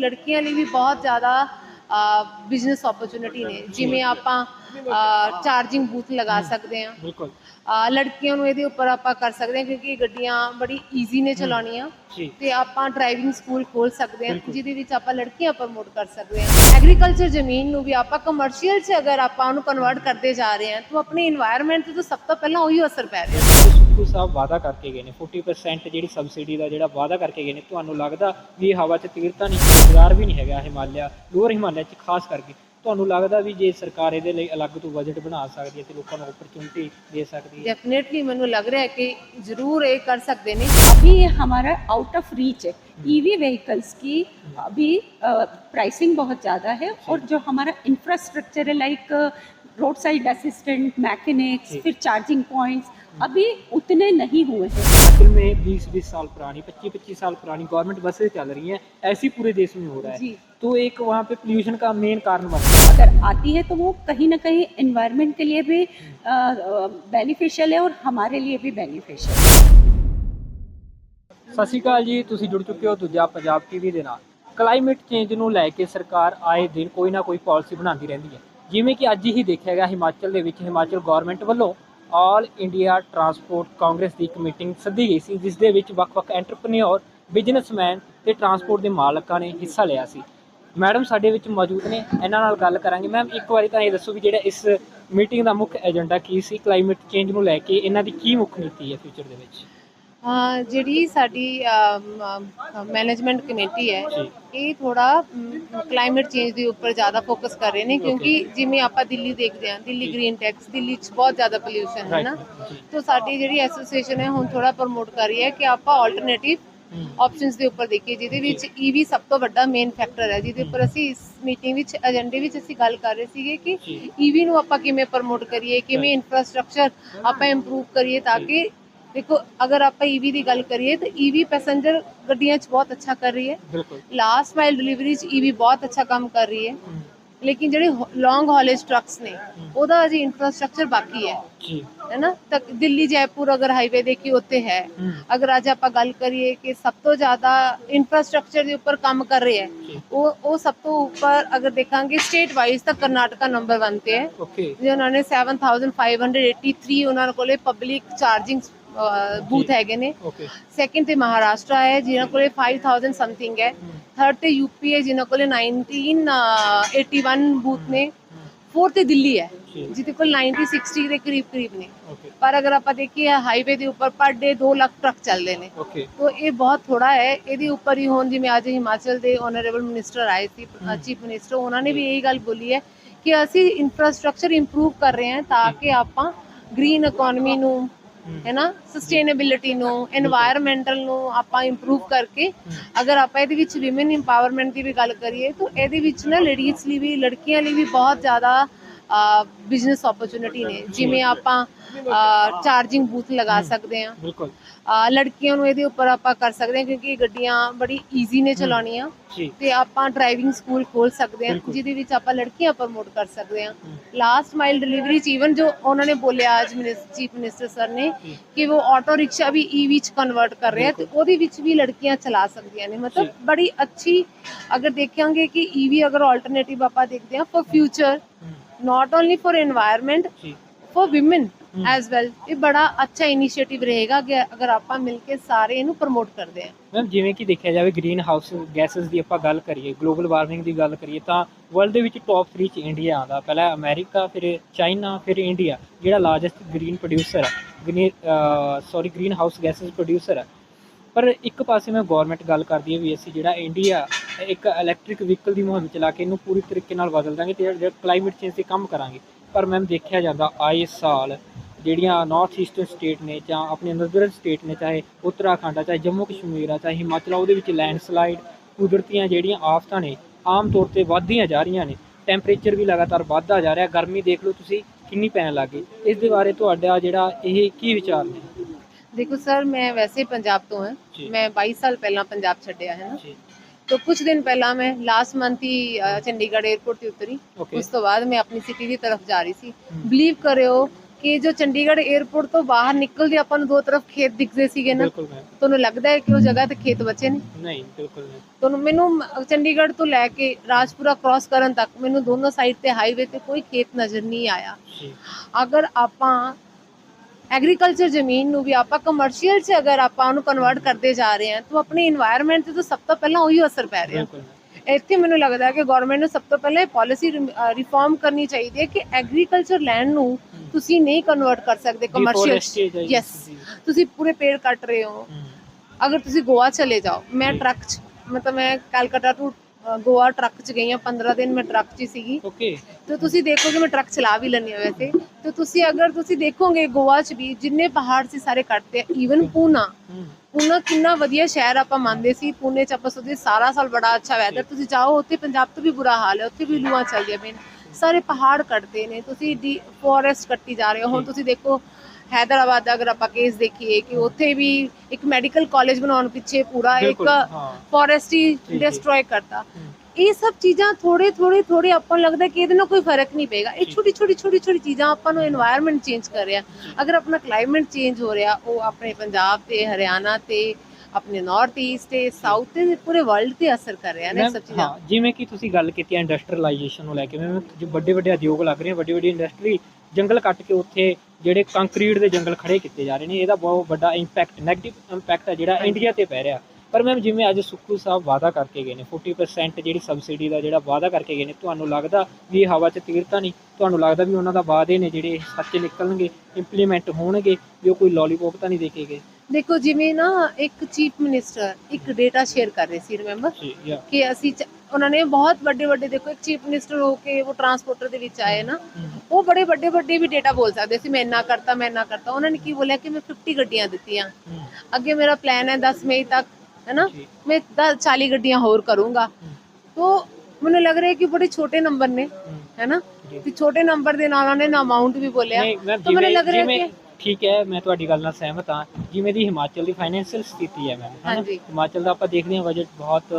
ਲੜਕੀਆਂ ਲਈ ਵੀ ਬਹੁਤ ਜ਼ਿਆਦਾ ਬਿਜ਼ਨਸ ਓਪਰਚੁਨਿਟੀ ਨੇ। ਜਿਵੇਂ ਆਪਾਂ ਚਾਰਜਿੰਗ ਬੂਥ ਲਗਾ ਸਕਦੇ ਆ ਬਿਲਕੁਲ। ਲੜਕੀਆਂ ਨੂੰ ਇਹਦੇ ਉੱਪਰ ਆਪਾਂ ਕਰ ਸਕਦੇ ਆ ਕਿਉਂਕਿ ਗੱਡੀਆਂ ਬੜੀ ਈਜ਼ੀ ਨੇ ਚਲਾਉਣੀਆਂ। ਤੇ ਆਪਾਂ ਡਰਾਈਵਿੰਗ ਸਕੂਲ ਖੋਲ ਸਕਦੇ ਆ ਜਿਹਦੇ ਵਿੱਚ ਆਪਾਂ ਲੜਕੀਆਂ ਪ੍ਰਮੋਟ ਕਰ ਸਕਦੇ ਆ ਐਗਰੀਕਲਚਰ ਜ਼ਮੀਨ ਨੂੰ ਵੀ ਆਪਾਂ ਕਮਰਸ਼ੀਅਲ 'ਚ ਅਗਰ ਆਪਾਂ ਉਹਨੂੰ ਕਨਵਰਟ ਕਰਦੇ ਜਾ ਰਹੇ ਆ ਤਾਂ ਆਪਣੇ এনवायरमेंट ਤੇ ਸਭ ਤੋਂ ਪਹਿਲਾਂ ਉਹੀ ਅਸਰ ਪੈ ਰਿਹਾ। ਸਿੱਧੂ ਸਾਹਿਬ ਵਾਅਦਾ ਕਰਕੇ ਗਏ ਨੇ 40% ਜਿਹੜੀ ਸਬਸਿਡੀ ਦਾ ਜਿਹੜਾ ਵਾਅਦਾ ਕਰਕੇ ਗਏ ਨੇ ਤੁਹਾਨੂੰ ਲੱਗਦਾ ਵੀ ਹਵਾ 'ਚ ਤੀਰਤਾ ਨਹੀਂ ਬਾਜ਼ਾਰ ਵੀ ਨਹੀਂ ਹੈਗਾ ਹਿਮਾਲਿਆ ਲੋਅਰ ਹਿਮਾਲਿਆ 'ਚ ਖਾਸ ਕਰਕੇ। ਤੁਹਾਨੂੰ ਲੱਗਦਾ ਵੀ ਜੇ ਸਰਕਾਰ ਇਹਦੇ ਲਈ ਅਲੱਗ ਤੋਂ ਬਜਟ ਬਣਾ ਸਕਦੀ ਹੈ ਤੇ ਲੋਕਾਂ ਨੂੰ ਓਪਰਚੁਨਿਟੀ ਦੇ ਸਕਦੀ ਹੈ? ਡੈਫੀਨਿਟਲੀ ਮੈਨੂੰ ਲੱਗ ਰਿਹਾ ਕਿ ਜ਼ਰੂਰ ਇਹ ਕਰ ਸਕਦੇ ਨੇ अभी ये हमारा आउट ऑफ रीच है ईवी व्हीकल्स की अभी प्राइसिंग बहुत ज़्यादा है और जो हमारा इंफ्रास्ट्रक्चर है like road side assistant mechanics फिर चार्जिंग पॉइंट्स अभी उतने नहीं हुए हैं असल में 20-20 साल पुरानी 25-25 साल पुरानी गवर्नमेंट बसें चल रही हैं ऐसी पूरे देश में हो रहा है जी तो एक वहाँ पे पोल्यूशन का मेन कारण बन रहा अगर आती है तो वो कहीं ना कहीं इन्वायरमेंट के लिए भी बेनिफिशियल है और हमारे लिए भी बेनिफिशियल है ਹੈ ਸਤਿ ਸ਼੍ਰੀ ਅਕਾਲ ਜੀ ਤੁਸੀਂ ਜੁੜ ਚੁੱਕੇ ਹੋ ਦੂਜਾ ਪੰਜਾਬ ਟੀਵੀ ਦੇ ਨਾਲ ਕਲਾਈਮੇਟ ਚੇਂਜ ਨੂੰ ਲੈ ਕੇ ਸਰਕਾਰ ਆਏ ਦਿਨ ਕੋਈ ਨਾ ਕੋਈ ਪਾਲਿਸੀ ਬਣਾਉਂਦੀ ਰਹਿੰਦੀ ਹੈ ਜਿਵੇਂ ਕਿ ਅੱਜ ਹੀ ਦੇਖਿਆ ਗਿਆ ਹਿਮਾਚਲ ਦੇ ਵਿੱਚ ਹਿਮਾਚਲ ਗਵਰਨਮੈਂਟ ਵੱਲੋਂ ਆਲ ਇੰਡੀਆ ਟਰਾਂਸਪੋਰਟ ਕਾਂਗਰਸ ਦੀ ਇੱਕ ਮੀਟਿੰਗ ਸੱਦੀ ਗਈ ਸੀ, ਜਿਸ ਦੇ ਵਿੱਚ ਵੱਖ-ਵੱਖ ਐਂਟਰਪ੍ਰੀਨਿਓਰ, ਬਿਜ਼ਨਸਮੈਨ ਤੇ ਟਰਾਂਸਪੋਰਟ ਦੇ ਮਾਲਕਾਂ ਨੇ ਹਿੱਸਾ ਲਿਆ ਸੀ। ਮੈਡਮ ਸਾਡੇ ਵਿੱਚ ਮੌਜੂਦ ਨੇ, ਇਹਨਾਂ ਨਾਲ ਗੱਲ ਕਰਾਂਗੇ। ਮੈਮ, ਇੱਕ ਵਾਰੀ ਤਾਂ ਇਹ ਦੱਸੋ ਵੀ ਜਿਹੜਾ ਇਸ ਮੀਟਿੰਗ ਦਾ ਮੁੱਖ ਏਜੰਡਾ ਕੀ ਸੀ, ਕਲਾਈਮੇਟ ਚੇਂਜ ਨੂੰ ਲੈ ਕੇ ਇਹਨਾਂ ਦੀ ਕੀ ਮੁੱਖ ਨੀਤੀ ਹੈ ਫਿਊਚਰ ਦੇ ਵਿੱਚ? ਜਿਹੜੀ ਸਾਡੀ ਮੈਨੇਜਮੈਂਟ ਕਮੇਟੀ ਹੈ ਇਹ ਥੋੜਾ ਕਲਾਈਮੇਟ ਚੇਂਜ ਦੇ ਉੱਪਰ ਜ਼ਿਆਦਾ ਫੋਕਸ ਕਰ ਰਹੇ ਨੇ ਕਿਉਂਕਿ ਜਿਵੇਂ ਆਪਾਂ ਦਿੱਲੀ ਦੇਖਦੇ ਹਾਂ ਦਿੱਲੀ। ਗ੍ਰੀਨ ਟੈਕਸ ਦਿੱਲੀ 'ਚ ਬਹੁਤ ਜ਼ਿਆਦਾ ਪੋਲਿਊਸ਼ਨ ਹੈ ਨਾ। ਤਾਂ ਸਾਡੀ ਜਿਹੜੀ ਐਸੋਸੀਏਸ਼ਨ ਹੈ ਹੁਣ ਥੋੜਾ ਪ੍ਰਮੋਟ ਕਰ ਰਹੀ ਹੈ ਕਿ ਆਪਾਂ ਆਲਟਰਨੇਟਿਵ ਆਪਸ਼ਨਸ ਦੇ ਉੱਪਰ ਦੇਖੀਏ ਜਿਹਦੇ ਵਿੱਚ ਈਵੀ ਸਭ ਤੋਂ ਵੱਡਾ ਮੇਨ ਫੈਕਟਰ ਹੈ ਜਿਹਦੇ ਉੱਪਰ ਅਸੀਂ ਇਸ ਮੀਟਿੰਗ ਵਿੱਚ ਏਜੰਡੇ ਵਿੱਚ ਅਸੀਂ ਗੱਲ ਕਰ ਰਹੇ ਸੀਗੇ ਕਿ ਈਵੀ ਨੂੰ ਆਪਾਂ ਕਿਵੇਂ ਪ੍ਰਮੋਟ ਕਰੀਏ ਕਿਵੇਂ ਇਨਫਰਾਸਟ੍ਰਕਚਰ ਆਪਾਂ ਇੰਪਰੂਵ ਕਰੀਏ ਤਾਂ। ਕਿ ਦੇਖੋ ਅਗਰ ਆਪਾਂ ਈਵੀ ਦੀ ਗੱਲ ਕਰੀਏ ਤਾਂ ਈਵੀ ਪੈਸੇਂਜਰ ਗੱਡੀਆਂ 'ਚ ਬਹੁਤ ਅੱਛਾ ਕਰ ਰਹੀ ਹੈ। ਬਿਲਕੁਲ। ਲਾਸਟ ਮਾਈਲ ਡਿਲੀਵਰੀ 'ਚ ਈਵੀ ਬਹੁਤ ਅੱਛਾ ਕੰਮ ਕਰ ਰਹੀ ਹੈ। ਲੇਕਿਨ ਜਿਹੜੇ ਲੌਂਗ ਹਾਲੇਜ ਟਰੱਕਸ ਨੇ ਉਹਦਾ ਅਜੇ ਇਨਫਰਾਸਟ੍ਰਕਚਰ ਬਾਕੀ ਹੈ। ਜੀ। ਹੈ ਨਾ? ਤਾਂ ਦਿੱਲੀ ਜੈਪੁਰ ਅਗਰ ਹਾਈਵੇ ਦੇਖੀ ਉੱਤੇ ਹੈ। ਅਗਰ ਅੱਜ ਆਪਾਂ ਗੱਲ ਕਰੀਏ ਕਿ ਸਭ ਤੋਂ ਜ਼ਿਆਦਾ ਇਨਫਰਾਸਟ੍ਰਕਚਰ ਦੇ ਉੱਪਰ ਕੰਮ ਕਰ ਰਹੇ ਹੈ ਉਹ ਉਹ ਸਭ ਤੋਂ ਉੱਪਰ ਅਗਰ ਦੇਖਾਂਗੇ ਸਟੇਟ ਵਾਈਜ਼ ਤਾਂ ਕਰਨਾਟਕਾ ਨੰਬਰ 1 ਤੇ ਹੈ। ਜੇ ਉਹਨਾਂ ਨੇ 7583 ਉਹਨਾਂ ਕੋਲੇ ਪਬਲਿਕ ਚਾਰਜਿੰਗ ਬੂਥ। ਹੈਗੇ ਨੇ। ਓਕੇ ਸੈਕਿੰਡ ਤੇ ਮਹਾਰਾਸ਼ਟਰ ਹੈ ਜਿਨ੍ਹਾਂ ਕੋਲੇ 5000 ਸਮਥਿੰਗ ਹੈ। ਥਰਡ ਤੇ ਯੂਪੀ ਹੈ ਜਿਨ੍ਹਾਂ ਕੋਲੇ 1981 ਬੂਥ ਨੇ। ਫੋਰਥ ਤੇ ਦਿੱਲੀ ਹੈ ਜਿਹਦੇ ਕੋਲ 90 60 ਦੇ ਕਰੀਬ ਕਰੀਬ ਨੇ ਪਰ ਅਗਰ ਆਪਾਂ ਦੇਖੀਏ ਹਾਈਵੇ ਦੇ ਉੱਪਰ ਪਰ ਡੇ 2 ਲੱਖ ਟਰੱਕ ਚੱਲਦੇ ਨੇ। ਤੋ ਇਹ ਬਹੁਤ ਥੋੜਾ ਹੈ। ਇਹਦੇ ਉੱਪਰ ਹੀ ਹੁਣ ਜਿਵੇਂ ਅੱਜ ਹਿਮਾਚਲ ਦੇ ਓਨਰੇਬਲ ਮਿਨਿਸਟਰ ਆਏ ਸੀ ਚੀਫ ਮਿਨਿਸਟਰ ਉਹਨਾਂ ਨੇ ਵੀ ਇਹੀ ਗੱਲ ਬੋਲੀ ਹੈ ਕਿ ਅਸੀਂ ਇਨਫਰਾਸਟ੍ਰਕਚਰ ਇੰਪਰੂਵ ਕਰ ਰਹੇ ਹਾਂ ਤਾਂ ਕਿ ਆਪਾਂ ਗ੍ਰੀਨ ਇਕਨੋਮੀ ਨੂੰ ਹੈਨਾ? ਸਸਟੇਨੇਬਿਲਿਟੀ ਨੂੰ এনवायरमेंटल ਨੂੰ ਆਪਾਂ ਇੰਪਰੂਵ ਕਰਕੇ ਅਗਰ ਆਪਾਂ ਇਹਦੇ ਵਿੱਚ ਔਮਨ ਦੀ ਵੀ ਗੱਲ ਕਰੀਏ, ਤਾਂ ਇਹਦੇ ਵਿੱਚ ਨਾ ਲੇਡੀਜ਼ ਲਈ ਵੀ, ਲੜਕੀਆਂ ਲਈ ਵੀ ਬਹੁਤ ਜ਼ਿਆਦਾ ਬਿਜ਼ਨਸ ਓਪਰਚੁਨਿਟੀ ਨੇ। ਜਿਵੇਂ ਆਪਾਂ ਚਾਰਜਿੰਗ ਬੂਥ ਲਗਾ ਸਕਦੇ ਆ ਬਿਲਕੁਲ। ਲੜਕੀਆਂ ਨੂੰ ਇਹਦੇ ਉੱਪਰ ਆਪਾਂ ਕਰ ਸਕਦੇ ਆ ਕਿਉਂਕਿ ਗੱਡੀਆਂ ਬੜੀ ਈਜ਼ੀ ਨੇ ਚਲਾਉਣੀਆਂ। ਤੇ ਆਪਾਂ ਡਰਾਈਵਿੰਗ ਸਕੂਲ ਖੋਲ ਸਕਦੇ ਆ ਜਿਹਦੇ ਵਿੱਚ ਆਪਾਂ ਲੜਕੀਆਂ ਪ੍ਰਮੋਟ ਕਰ ਸਕਦੇ ਆ ਲਾਸਟ ਮਾਈਲ ਡਿਲੀਵਰੀ ਚ ਈਵਨ ਜੋ ਉਹਨਾਂ ਨੇ ਬੋਲਿਆ ਅੱਜ ਚੀਫ ਮਿਨਿਸਟਰ ਸਰ ਨੇ ਕਿ ਉਹ ਆਟੋ ਰਿਕਸ਼ਾ ਵੀ ਈ ਵਿੱਚ ਕਨਵਰਟ ਕਰ ਰਿਹਾ ਤੇ ਉਹਦੇ ਵਿੱਚ ਵੀ ਲੜਕੀਆਂ ਚਲਾ ਸਕਦੀਆਂ ਨੇ। ਮਤਲਬ ਬੜੀ ਅੱਛੀ ਅਗਰ ਦੇਖਾਂਗੇ ਕਿ e ਈਵੀ ਅਗਰ ਆਲਟਰਨੇਟਿਵ ਆਪਾਂ ਦੇਖਦੇ ਆ for future not only for environment for women as well ਇਹ ਬੜਾ ਅੱਛਾ ਇਨੀਸ਼ੀਏਟਿਵ ਰਹੇਗਾ ਕਿ ਅਗਰ ਆਪਾਂ ਮਿਲ ਕੇ ਸਾਰੇ ਇਹਨੂੰ ਪ੍ਰਮੋਟ ਕਰਦੇ ਹਾਂ। ਮੈਮ ਜਿਵੇਂ ਕਿ ਦੇਖਿਆ ਜਾਵੇ ਗ੍ਰੀਨ ਹਾਊਸ ਗੈਸਸ ਦੀ ਆਪਾਂ ਗੱਲ ਕਰੀਏ ਗਲੋਬਲ ਵਾਰਮਿੰਗ ਦੀ ਗੱਲ ਕਰੀਏ ਤਾਂ ਵਰਲਡ ਦੇ ਵਿੱਚ ਟੌਪ 3 ਚ ਇੰਡੀਆ ਆਉਂਦਾ। ਪਹਿਲਾਂ ਅਮਰੀਕਾ ਫਿਰ ਚਾਈਨਾ ਫਿਰ ਇੰਡੀਆ ਜਿਹੜਾ ਲਾਰਜੈਸਟ ਗ੍ਰੀਨ ਪ੍ਰੋਡਿਊਸਰ ਹੈ green sorry greenhouse gases producer ਹੈ ਪਰ ਇੱਕ ਪਾਸੇ ਮੈਂ ਗਵਰਨਮੈਂਟ ਗੱਲ ਕਰਦੀ ਹੈ ਵੀ ਅਸੀਂ ਜਿਹੜਾ ਇੰਡੀਆ ਇੱਕ ਇਲੈਕਟ੍ਰਿਕ ਵਹੀਕਲ ਦੀ ਮੁਹਿੰਮ ਚਲਾ ਕੇ ਇਹਨੂੰ ਪੂਰੀ ਤਰੀਕੇ ਨਾਲ ਬਦਲ ਦਾਂਗੇ ਤੇ ਜਿਹੜਾ ਕਲਾਈਮੇਟ ਚੇਂਜ ਤੇ ਕੰਮ ਕਰਾਂਗੇ। ਪਰ ਮੈਮ ਦੇਖਿਆ ਜਾਂਦਾ ਆਏ ਸਾਲ ਜਿਹੜੀਆਂ ਨਾਰਥ ਈਸਟਰਨ ਸਟੇਟ ਨੇ ਜਾਂ ਆਪਣੇ ਨਦਰਨ ਸਟੇਟ ਨੇ, ਚਾਹੇ ਉੱਤਰਾਖੰਡ ਆ, ਚਾਹੇ ਜੰਮੂ ਕਸ਼ਮੀਰ ਆ, ਚਾਹੇ ਹਿਮਾਚਲ ਆ, ਉਹਦੇ ਵਿੱਚ ਲੈਂਡਸਲਾਈਡ ਕੁਦਰਤੀਆਂ ਜਿਹੜੀਆਂ ਆਫਤਾਂ ਨੇ, ਆਮ ਤੌਰ ਤੇ ਵੱਧਦੀਆਂ ਜਾ ਰਹੀਆਂ ਨੇ। ਟੈਂਪਰੇਚਰ ਵੀ ਲਗਾਤਾਰ ਵੱਧਦਾ ਜਾ ਰਿਹਾ। ਗਰਮੀ ਦੇਖ ਲਓ ਤੁਸੀਂ ਕਿੰਨੀ ਪੈਣ ਲੱਗੀ ਇਸ ਦੇ ਬਾਰੇ ਤੁਹਾਡਾ ਜਿਹੜਾ ਇਹ ਕੀ ਵਿਚਾਰ ਨੇ? ਦੇਖੋ ਸਰ ਮੈਂ ਵੈਸੇ ਪੰਜਾਬ ਤੋਂ ਹਾਂ। ਮੈਂ 22 ਸਾਲ ਪਹਿਲਾਂ ਪੰਜਾਬ ਛੱਡਿਆ ਹੈ ਨਾ। ਤੋ ਕੁਝ ਦਿਨ ਪਹਿਲਾਂ ਮੈਂ ਲਾਸਟ ਮੰਥ ਹੀ ਚੰਡੀਗੜ੍ਹ 에ਅਰਪੋਰਟ ਤੇ ਉਤਰੀ। ਉਸ ਤੋਂ ਬਾਅਦ ਮੈਂ ਆਪਣੀ ਸਿਟੀ ਦੀ ਤਰਫ ਜਾ ਰਹੀ ਸੀ। ਬਲੀਵ ਕਰਿਓ ਕਿ ਜੋ ਚੰਡੀਗੜ੍ਹ 에ਅਰਪੋਰਟ ਤੋਂ ਬਾਹਰ ਨਿਕਲਦੇ ਆਪਾਂ ਨੂੰ ਦੋ ਤਰਫ ਖੇਤ ਦਿਖਦੇ ਸੀਗੇ ਨਾ। ਤੁਹਾਨੂੰ ਲੱਗਦਾ ਹੈ ਕਿ ਉਹ ਜਗ੍ਹਾ ਤੇ ਖੇਤ ਬਚੇ ਨੇ? ਨਹੀਂ ਬਿਲਕੁਲ ਨਹੀਂ। ਤੁਹਾਨੂੰ ਮੈਨੂੰ ਚੰਡੀਗੜ੍ਹ ਤੋਂ ਲੈ ਕੇ ਰਾਜਪੁਰਾ ਕ੍ਰਾਸ ਕਰਨ ਤੱਕ ਮੈਨੂੰ ਦੋਨੋਂ ਸਾਈਡ ਤੇ ਹਾਈਵੇ ਤੇ ਕੋਈ ਖੇਤ ਨਜ਼ਰ ਨਹੀਂ ਆਇਆ। ਅਗਰ ਆਪਾਂ ਐਗਰੀਕਲਚਰ ਜ਼ਮੀਨ ਨੂੰ ਵੀ ਆਪਾਂ ਕਮਰਸ਼ੀਅਲ 'ਚ ਅਗਰ ਆਪਾਂ ਉਹਨੂੰ ਕਨਵਰਟ ਕਰਦੇ ਜਾ ਰਹੇ ਹਾਂ ਤਾਂ ਆਪਣੇ এনवायरमेंट ਤੇ ਤਾਂ ਸਭ ਤੋਂ ਪਹਿਲਾਂ ਉਹੀ ਅਸਰ ਪੈ ਰਿਹਾ। ਇੱਥੇ ਮੈਨੂੰ ਲੱਗਦਾ ਕਿ ਗਵਰਨਮੈਂਟ ਨੂੰ ਸਭ ਤੋਂ ਪਹਿਲਾਂ ਪਾਲਿਸੀ ਰਿਫਾਰਮ ਕਰਨੀ ਚਾਹੀਦੀ ਹੈ ਕਿ ਐਗਰੀਕਲਚਰ ਲੈਂਡ ਨੂੰ ਤੁਸੀਂ ਨਹੀਂ ਕਨਵਰਟ ਕਰ ਸਕਦੇ ਕਮਰਸ਼ੀਅਲ ਯੈਸ ਤੁਸੀਂ ਪੂਰੇ ਪੇੜ ਕੱਟ ਰਹੇ ਹੋ। ਅਗਰ ਤੁਸੀਂ ਗੋਆ ਚਲੇ ਜਾਓ ਮੈਂ ਟਰੱਕ ਮਤਲਬ ਮੈਂ ਕਲਕੱਤਾ ਟੂ ਗੋਆ ਟਰੱਕ 'ਚ ਗਈ ਹਾਂ 15 ਦਿਨ ਮੈਂ ਟਰੱਕ 'ਚ ਹੀ ਸੀਗੀ। ਓਕੇ ਤੇ ਤੁਸੀਂ ਦੇਖੋਗੇ ਮੈਂ ਟਰੱਕ ਚਲਾ ਵੀ ਲੈਂਦੀ ਹਾਂ ਵੈਸੇ। ਤੇ ਤੁਸੀਂ ਅਗਰ ਤੁਸੀਂ ਦੇਖੋਗੇ ਗੋਆ 'ਚ ਵੀ ਜਿੰਨੇ ਪਹਾੜ ਸੀ ਸਾਰੇ ਕੱਟਦੇ ਈਵਨ ਪੂਨਾ। ਪੂਨਾ ਕਿੰਨਾ ਵਧੀਆ ਸ਼ਹਿਰ ਆਪਾਂ ਮੰਨਦੇ ਸੀ ਪੂਨੇ 'ਚ ਆਪਾਂ ਸੋਚਦੇ ਸਾਰਾ ਸਾਲ ਬੜਾ ਅੱਛਾ ਵੈਦਰ ਤੁਸੀਂ ਜਾਓ ਉੱਥੇ ਪੰਜਾਬ ਤੋਂ ਵੀ ਬੁਰਾ ਹਾਲ ਹੈ ਉੱਥੇ ਵੀ ਲੂਆਂ ਚੱਲਦੀਆਂ ਪਈਆਂ ਸਾਰੇ ਪਹਾੜ ਕੱਟਦੇ ਨੇ ਤੁਸੀਂ ਫੋਰੈਸਟ ਕੱਟੀ ਜਾ ਰਹੇ ਹੋ ਹੁਣ। ਤੁਸੀਂ ਦੇਖੋ ਹైదరాబాద్ ਦਾ ਅਗਰ ਆਪਾਂ ਕੇਸ ਦੇਖੀਏ ਕਿ ਉੱਥੇ ਵੀ ਇੱਕ ਮੈਡੀਕਲ ਕਾਲਜ ਬਣਾਉਣ ਪਿੱਛੇ ਪੂਰਾ ਇੱਕ ਫੋਰੈਸਟ ਡਿਸਟਰੋਏ ਕਰਤਾ। ਇਹ ਸਭ ਚੀਜ਼ਾਂ ਥੋੜੇ ਥੋੜੇ ਥੋੜੇ ਆਪਾਂ ਲੱਗਦਾ ਕਿ ਇਹਦੇ ਨਾਲ ਕੋਈ ਫ਼ਰਕ ਨਹੀਂ ਪਏਗਾ। ਇਹ ਛੋਟੀ ਛੋਟੀ ਛੋਟੀ ਛੋਟੀ ਚੀਜ਼ਾਂ ਆਪਾਂ ਨੂੰ এনवायरमेंट ਚੇਂਜ ਕਰ ਰਿਹਾ। ਅਗਰ ਆਪਣਾ ਕਲਾਈਮੇਟ ਚੇਂਜ ਹੋ ਰਿਹਾ ਉਹ ਆਪਣੇ ਪੰਜਾਬ ਤੇ ਹਰਿਆਣਾ ਤੇ ਆਪਣੇ ਨਾਰਥ ਈਸਟ ਤੇ ਸਾਊਥ ਤੇ ਪੂਰੇ ਵਰਲਡ ਤੇ ਅਸਰ ਕਰ ਰਿਹਾ ਨੇ ਸਭ ਚੀਜ਼ਾਂ। ਜਿਵੇਂ ਕਿ ਤੁਸੀਂ ਗੱਲ ਕੀਤੀ ਇੰਡਸਟਰੀਅਲਾਈਜੇਸ਼ਨ ਨੂੰ ਲੈ ਕੇ। ਜਿਵੇਂ ਵੱਡੇ ਵੱਡੇ ਉਦਯੋਗ ਲੱਗ ਰਹੇ ਵੱਡੇ ਵੱਡੇ ਇੰਡਸਟਰੀ ਜੰਗਲ ਕੱਟ ਕੇ ਉੱਥੇ ਜਿਹੜੇ ਕੰਕਰੀਟ ਦੇ ਜੰਗਲ ਖੜੇ ਕੀਤੇ ਜਾ ਰਹੇ ਨੇ ਇਹਦਾ ਬਹੁਤ ਵੱਡਾ ਇੰਪੈਕਟ 네ਗੇਟਿਵ ਇੰਪੈਕਟ ਹੈ ਜਿਹੜਾ। ਇੰਡੀਆ ਤੇ ਪੈ ਰਿਹਾ। ਪਰ ਮੈਮ ਜਿਵੇਂ ਅੱਜ ਸੁੱਖੂ ਸਾਹਿਬ ਵਾਅਦਾ ਕਰਕੇ ਗਏ ਨੇ 40% ਜਿਹੜੀ ਸਬਸਿਡੀ ਦਾ ਜਿਹੜਾ ਵਾਅਦਾ ਕਰਕੇ ਗਏ ਨੇ ਤੁਹਾਨੂੰ ਲੱਗਦਾ ਵੀ ਇਹ ਹਵਾ 'ਚ ਤੀਰਤਾ ਨਹੀਂ? ਤੁਹਾਨੂੰ ਲੱਗਦਾ ਵੀ ਉਹਨਾਂ ਦਾ ਵਾਅਦੇ ਨੇ ਜਿਹੜੇ ਸੱਚ ਨਿਕਲਣਗੇ ਇੰਪਲੀਮੈਂਟ ਹੋਣਗੇ ਵੀ ਉਹ ਕੋਈ ਲੋਲੀਪੌਪ ਤਾਂ ਨਹੀਂ ਦੇ ਕੇ ਗਏ ਦੇਖੋ ਜਿਵੇਂ ਨਾ ਇੱਕ ਚੀਫ ਮਿਨਿਸਟਰ ਇੱਕ ਡੇਟਾ ਸ਼ੇਅਰ ਕਰ ਰਹੇ ਸੀ ਰਿਮੈਂਬਰ ਕਿ ਅਸੀਂ ਉਹਨਾਂ ਨੇ ਬਹੁਤ ਵੱਡੇ ਵੱਡੇ ਦੇਖੋ ਇੱਕ ਚੀਫ ਮਿਨਿਸਟਰ ਹੋ ਕੇ ਉਹ ਟਰਾਂਸਪੋਰਟਰ ਦੇ ਵਿੱਚ ਆਏ ਨਾ ਉਹ ਬੜੇ ਵੱਡੇ ਵੱਡੇ ਵੀ ਡੇਟਾ ਬੋਲ ਸਕਦੇ ਸੀ ਮੈਂ ਇੰਨਾ ਕਰਤਾ ਮੈਂ ਇੰਨਾ ਕਰਤਾ। ਉਹਨਾਂ ਨੇ ਕੀ ਬੋਲਿਆ ਕਿ ਮੈਂ 50 ਗੱਡੀਆਂ ਦਿੱਤੀਆਂ। ਅੱਗੇ ਮੇਰਾ ਪਲਾਨ ਹੈ 10 ਮਈ ਤੱਕ ਹੈ ਨਾ ਜੀ ਮੈਂ 10 40 ਗੱਡੀਆਂ ਹੋਰ ਕਰੂੰਗਾ। तो ਮੈਨੂੰ ਲੱਗ ਰਿਹਾ ਕਿ ਬੜੇ ਛੋਟੇ ਨੰਬਰ ਨੇ ਹੈ ਨਾ ਜੀ। ਕਿ ਛੋਟੇ ਨੰਬਰ ਦੇ ਨਾਲ ਉਹਨਾਂ ਨੇ ਅਮਾਉਂਟ ਵੀ ਬੋਲਿਆ। ਤਾਂ ਮੈਨੂੰ ਲੱਗ ਰਿਹਾ ਕਿ ਠੀਕ ਹੈ ਮੈਂ ਤੁਹਾਡੀ ਗੱਲ ਨਾਲ ਸਹਿਮਤ ਹਾਂ। ਜਿਵੇਂ ਦੀ ਹਿਮਾਚਲ ਦੀ ਫਾਈਨੈਂਸ਼ੀਅਲ ਸਥਿਤੀ ਹੈ ਮੈਮ ਹਾਂਜੀ। ਹਿਮਾਚਲ ਦਾ ਆਪਾਂ ਦੇਖਦੇ ਹਾਂ ਬਜਟ ਬਹੁਤ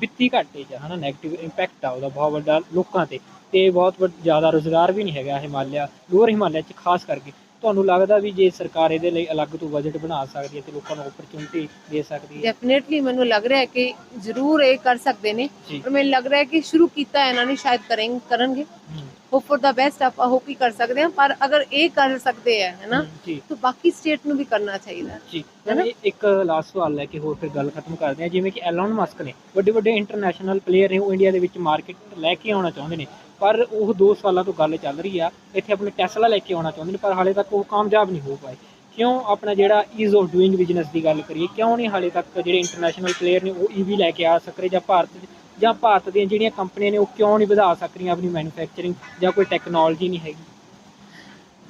ਵਿੱਤੀ ਘਾਟੇ 'ਚ ਹੈ, ਹਨਾ? 네ਗੇਟਿਵ ਇੰਪੈਕਟ ਆ ਉਹਦਾ ਬਹੁਤ ਵੱਡਾ ਲੋਕਾਂ ਤੇ। ਤੇ ਬਹੁਤ ਵੱਡ- ਜ਼ਿਆਦਾ ਰੋਜ਼ਗਾਰ ਵੀ ਨਹੀਂ ਹੈਗਾ ਹਿਮਾਲਿਆ ਲੋਅਰ ਹਿਮਾਲਿਆ 'ਚ ਖਾਸ ਕਰਕੇ। ਤੁਹਾਨੂੰ ਲੱਗਦਾ ਵੀ ਜੇ ਸਰਕਾਰ ਇਹਦੇ ਲਈ ਅਲੱਗ ਤੋਂ ਬਜਟ ਬਣਾ ਸਕਦੀ ਹੈ ਤੇ ਲੋਕਾਂ ਨੂੰ ਓਪਰਚੁਨਿਟੀ ਦੇ ਸਕਦੀ ਹੈ? ਡੈਫੀਨਿਟਲੀ ਮੈਨੂੰ ਲੱਗ ਰਿਹਾ ਹੈ ਕਿ ਜ਼ਰੂਰ ਇਹ ਕਰ ਸਕਦੇ ਨੇ ਜੀ। ਪਰ ਮੈਨੂੰ ਲੱਗ ਰਿਹਾ ਹੈ ਕਿ ਸ਼ੁਰੂ ਕੀਤਾ ਇਹਨਾਂ ਨੇ ਸ਼ਾਇਦ ਕरें ਕਰਨਗੇ। Hmm, hope for the best ਆਪਾਂ ਹੋਪ ਹੀ ਕਰ ਸਕਦੇ ਹਾਂ ਪਰ ਅਗਰ ਇਹ ਕਰ ਸਕਦੇ ਹੈ ਹੈ ਨਾ ਹਮ, ਜੀ। ਤਾਂ ਬਾਕੀ ਸਟੇਟ ਨੂੰ ਵੀ ਕਰਨਾ ਚਾਹੀਦਾ ਹੈ। ਜੀ। ਹੈ ਨਾ? ਮੈਂ ਇੱਕ ਲਾਸਟ ਸਵਾਲ ਲੈ ਕੇ ਹੋਰ ਫਿਰ ਗੱਲ ਖਤਮ ਕਰਦੇ ਹਾਂ ਜਿਵੇਂ ਕਿ ਐਲਨ ਮਸਕ ਨੇ ਵੱਡੇ ਵੱਡੇ ਇੰਟਰਨੈਸ਼ਨਲ ਪਲੇਅਰ ਨੇ ਉਹ ਇੰਡੀਆ ਦੇ ਵਿੱਚ ਮਾਰਕੀਟ ਲੈ ਕੇ ਆਉਣਾ ਚਾਹੁੰਦੇ ਨੇ। ਪਰ ਉਹ 2 ਸਾਲਾਂ ਤੋਂ ਗੱਲ ਚੱਲ ਰਹੀ ਆ ਇੱਥੇ ਆਪਣੇ ਟੈਸਲਾ ਲੈ ਕੇ ਆਉਣਾ ਚਾਹੁੰਦੇ ਨੇ ਪਰ ਹਾਲੇ ਤੱਕ ਉਹ ਕਾਮਯਾਬ ਨਹੀਂ ਹੋ ਪਾਏ। ਕਿਉਂ? ਆਪਣਾ ਜਿਹੜਾ ਈਜ਼ ਆਫ ਡੂਇੰਗ ਬਿਜ਼ਨਸ ਦੀ ਗੱਲ ਕਰੀਏ ਕਿਉਂ ਨਹੀਂ ਹਾਲੇ ਤੱਕ ਜਿਹੜੇ ਇੰਟਰਨੈਸ਼ਨਲ ਪਲੇਅਰ ਨੇ ਉਹ ਈਵੀ ਲੈ ਕੇ ਆ ਸਕ ਰਹੇ ਜਾਂ ਭਾਰਤ ਜਾਂ ਭਾਰਤ ਦੀਆਂ ਜਿਹੜੀਆਂ ਕੰਪਨੀਆਂ ਨੇ ਉਹ ਕਿਉਂ ਨਹੀਂ ਵਧਾ ਸਕ ਰਹੀਆਂ ਆਪਣੀ ਮੈਨੂਫੈਕਚਰਿੰਗ ਜਾਂ ਕੋਈ ਟੈਕਨੋਲੋਜੀ ਨਹੀਂ ਹੈਗੀ?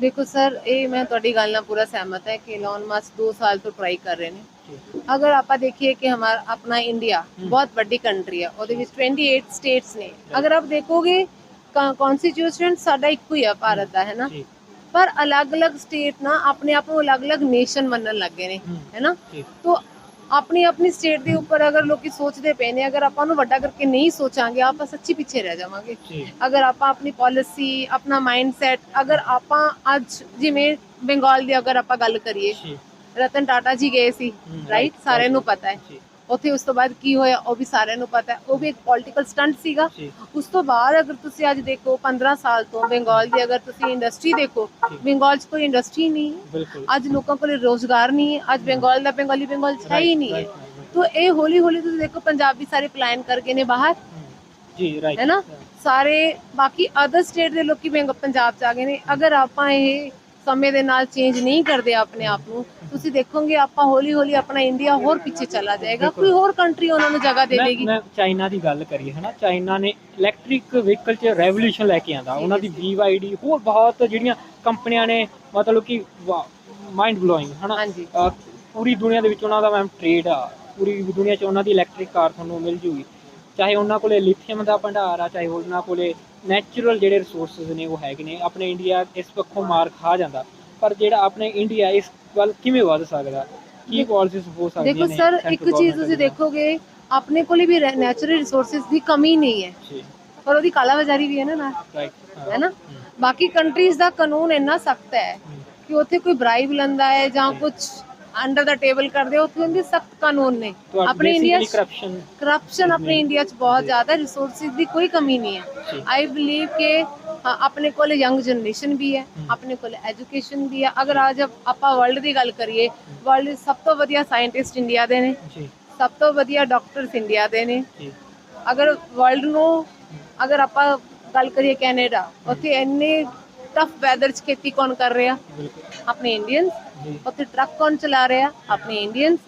ਦੇਖੋ ਸਰ ਇਹ ਮੈਂ ਤੁਹਾਡੀ ਗੱਲ ਨਾਲ ਪੂਰਾ ਸਹਿਮਤ ਹੈ ਕਿ ਲੋਨ ਮਾਸਕ 2 ਸਾਲ ਤੋਂ ਟਰਾਈ ਕਰ ਰਹੇ ਨੇ। ਅਗਰ ਆਪਾਂ ਦੇਖੀਏ ਕਿ ਹਮਾਰਾ ਆਪਣਾ ਇੰਡੀਆ। ਬਹੁਤ ਵੱਡੀ ਕੰਟਰੀ ਹੈ ਉਹਦੇ ਵਿੱਚ 28 ਸਟੇਟਸ ਨੇ। ਅਗਰ ਆਪ ਦੇਖੋਗੇ ਕਨਸਟੀਟਿਊਸ਼ਨ ਸਾਡਾ ਇੱਕੋ ਹੀ ਹੈ ਭਾਰਤ ਦਾ ਹੈ ਨਾ? ਪਰ ਅਲੱਗ-ਅਲੱਗ ਸਟੇਟ ਨਾ ਆਪਣੇ ਆਪ ਨੂੰ ਅਲੱਗ-ਅਲੱਗ ਨੇਸ਼ਨ ਮੰਨਣ ਲੱਗ ਨੇ ਹੈ। ਨਾ? ਤੋ ਆਪਣੀ ਆਪਣੀ ਸਟੇਟ ਦੇ ਉੱਪਰ ਅਗਰ ਲੋਕੀ ਸੋਚਦੇ ਪਏ ਨੇ ਅਗਰ ਆਪਾਂ ਨੂੰ ਵੱਡਾ ਕਰਕੇ ਨਹੀਂ ਸੋਚਾਂਗੇ ਆਪਾਂ ਸੱਚੀ ਪਿੱਛੇ ਰਹਿ ਜਾਵਾਂਗੇ। ਅਗਰ ਆਪਾਂ ਆਪਣੀ ਪਾਲਿਸੀ ਆਪਣਾ ਮਾਈਂਡਸੈਟ ਅਗਰ ਆਪਾਂ ਅੱਜ ਜਿਵੇਂ ਬੰਗਾਲ ਦੀ ਅਗਰ ਆਪਾਂ ਗੱਲ ਕਰੀਏ ਰਤਨ ਟਾਟਾ ਜੀ ਗਏ ਸੀ ਰਾਈਟ ਸਾਰਿਆਂ ਨੂੰ ਪਤਾ ਹੈ। ਉੱਥੇ ਉਸ ਤੋਂ ਬਾਅਦ ਕੀ ਹੋਇਆ ਉਹ ਵੀ ਸਾਰਿਆਂ ਨੂੰ ਪਤਾ ਹੈ। ਉਹ ਵੀ ਇੱਕ ਪੋਲਿਟੀਕਲ ਸਟੰਟ ਸੀਗਾ। ਉਸ ਤੋਂ ਬਾਅਦ ਅਗਰ ਤੁਸੀਂ ਅੱਜ ਦੇਖੋ 15 ਸਾਲ ਤੋਂ ਬੰਗਾਲ ਦੀ ਅਗਰ ਤੁਸੀਂ ਇੰਡਸਟਰੀ ਦੇਖੋ। ਬੰਗਾਲ 'ਚ ਕੋਈ ਇੰਡਸਟਰੀ ਨਹੀਂ ਅੱਜ ਲੋਕਾਂ ਕੋਲ ਰੋਜ਼ਗਾਰ ਨਹੀਂ ਹੈ। ਅੱਜ ਬੰਗਾਲ ਦਾ ਬੰਗਾਲੀ ਬੰਗਾਲ 'ਚ ਹੈ ਹੀ ਨਹੀਂ ਹੈ. ਤੋ ਇਹ ਹੌਲੀ ਹੌਲੀ ਤੁਸੀਂ ਦੇਖੋ ਪੰਜਾਬੀ ਸਾਰੇ ਪਲਾਨ ਕਰ ਗਏ ਨੇ ਬਾਹਰ। ਜੀ ਰਾਈਟ ਹੈ ਨਾ? ਸਾਰੇ ਬਾਕੀ ਅਦਰ ਸਟੇਟ ਦੇ ਲੋਕੀ ਪੰਜਾਬ 'ਚ ਆ ਗਏ ਨੇ। ਅਗਰ ਆਪਾਂ ਇਹ ਸਮੇਂ ਦੇ ਨਾਲ ਚੇਂਜ ਨਹੀਂ ਕਰਦੇ ਆਪਣੇ ਆਪ ਨੂੰ। ਤੁਸੀਂ ਦੇਖੋਗੇ ਆਪਾਂ ਹੌਲੀ ਹੌਲੀ ਆਪਣਾ ਇੰਡੀਆ ਹੋਰ ਪਿੱਛੇ ਚਲਾ ਜਾਏਗਾ। ਕੋਈ ਹੋਰ ਕੰਟਰੀ ਉਹਨਾਂ ਨੂੰ ਜਗ੍ਹਾ ਦੇ ਦੇਗੀ ਮੈਂ ਚਾਈਨਾ ਦੀ ਗੱਲ ਕਰੀਏ ਹਨਾ? ਚਾਈਨਾ ਨੇ ਇਲੈਕਟ੍ਰਿਕ ਵਹੀਕਲ 'ਚ ਰੈਵੋਲੂਸ਼ਨ ਲੈ ਕੇ ਆਂਦਾ। ਉਹਨਾਂ ਦੀ BYD ਹੋਰ ਬਹੁਤ ਜਿਹੜੀਆਂ ਕੰਪਨੀਆਂ ਨੇ ਮਤਲਬ ਕਿ ਮਾਈਂਡ ਬਲੋਇੰਗ ਹਨਾ? ਪੂਰੀ ਦੁਨੀਆ ਦੇ ਵਿੱਚ ਉਹਨਾਂ ਦਾ ਮੈਮ ਟ੍ਰੇਡ ਆ। ਪੂਰੀ ਦੁਨੀਆ 'ਚ ਉਹਨਾਂ ਦੀ ਇਲੈਕਟ੍ਰਿਕ ਕਾਰ ਤੁਹਾਨੂੰ ਮਿਲ ਜੂਗੀ। ਚਾਹੇ ਉਹਨਾਂ ਕੋਲੇ ਲਿਥੀਅਮ ਦਾ ਭੰਡਾਰ ਆ ਚਾਹੇ ਉਹਨਾਂ ਕੋਲੇ ਨੈਚੁਰਲ ਜਿਹੜੇ ਰਿਸੋਰਸਸ ਨੇ ਉਹ ਹੈਗੇ ਨੇ ਆਪਣੇ ਇੰਡੀਆ ਇਸ ਪੱਖੋਂ ਮਾਰ ਖਾ ਜਾਂਦਾ। ਪਰ ਜਿਹੜਾ ਆਪਣੇ ਇੰਡੀਆ ਇਸ ਵੱਲ ਕਿਵੇਂ ਵੱਧ ਸਕਦਾ? ਕੀ ਪਾਲਿਸੀਜ਼ ਹੋ ਸਕਦੀਆਂ ਦੇਖੋ ਨੇ ਸਰ central ਇੱਕ ਚੀਜ਼ ਤੁਸੀਂ? ਦੇਖੋਗੇ ਆਪਣੇ ਕੋਲੇ ਵੀ ਨੈਚੁਰਲ ਰਿਸੋਰਸਸ ਦੀ ਕਮੀ ਨਹੀਂ ਹੈ। ਜੀ। ਪਰ ਉਹਦੀ ਕਾਲਾਬਾਜ਼ਾਰੀ ਵੀ ਹੈ ਨਾ ਨਾਲ ਹੈ। ਨਾ? ਬਾਕੀ ਕੰਟਰੀਜ਼ ਦਾ ਕਾਨੂੰਨ ਇੰਨਾ ਸਖਤ ਹੈ ਕਿ ਉੱਥੇ ਕੋਈ ਬ੍ਰਾਈਬ ਲੈਂਦਾ ਹੈ ਜਾਂ ਕੁਝ ਅੰਡਰ ਦਾ ਟੇਬਲ ਕਰਦੇ ਆ, ਉੱਥੇ ਉਹਦੇ ਸਖਤ ਕਾਨੂੰਨ ਨੇ। ਆਪਣੇ ਇੰਡੀਆ ਕਰਪਸ਼ਨ ਕਰਪਸ਼ਨ ਆਪਣੇ ਇੰਡੀਆ 'ਚ ਬਹੁਤ ਜ਼ਿਆਦਾ ਹੈ ਰਿਸੋਰਸਿਸ ਦੀ ਕੋਈ ਕਮੀ ਨਹੀਂ। ਹੈ। ਆਈ ਬਲੀਵ ਕਿ ਹਾਂ, ਆਪਣੇ ਕੋਲ ਯੰਗ ਜਨਰੇਸ਼ਨ ਵੀ ਹੈ ਆਪਣੇ ਕੋਲ ਐਜੂਕੇਸ਼ਨ ਵੀ ਹੈ। ਅਗਰ ਅੱਜ ਆਪਾਂ ਵਰਲਡ ਦੀ ਗੱਲ ਕਰੀਏ ਵਰਲਡ ਸਭ ਤੋਂ ਵਧੀਆ ਸਾਇੰਟਿਸਟ ਇੰਡੀਆ ਦੇ ਨੇ। ਜੀ। ਸਭ ਤੋਂ ਵਧੀਆ ਡਾਕਟਰਸ ਇੰਡੀਆ ਦੇ ਨੇ। ਜੀ। ਅਗਰ ਵਰਲਡ ਨੂੰ ਅਗਰ ਆਪਾਂ ਗੱਲ ਕਰੀਏ ਕੈਨੇਡਾ ਉੱਥੇ ਇੰਨੇ ਟਫ ਵੈਦਰ 'ਚ ਖੇਤੀ ਕੌਣ ਕਰ ਰਿਹਾ? ਆਪਣੇ ਇੰਡੀਅਨਸ ਉੱਥੇ ਟਰੱਕ ਕੌਣ ਚਲਾ ਰਿਹਾ? ਆਪਣੇ ਇੰਡੀਅਨਸ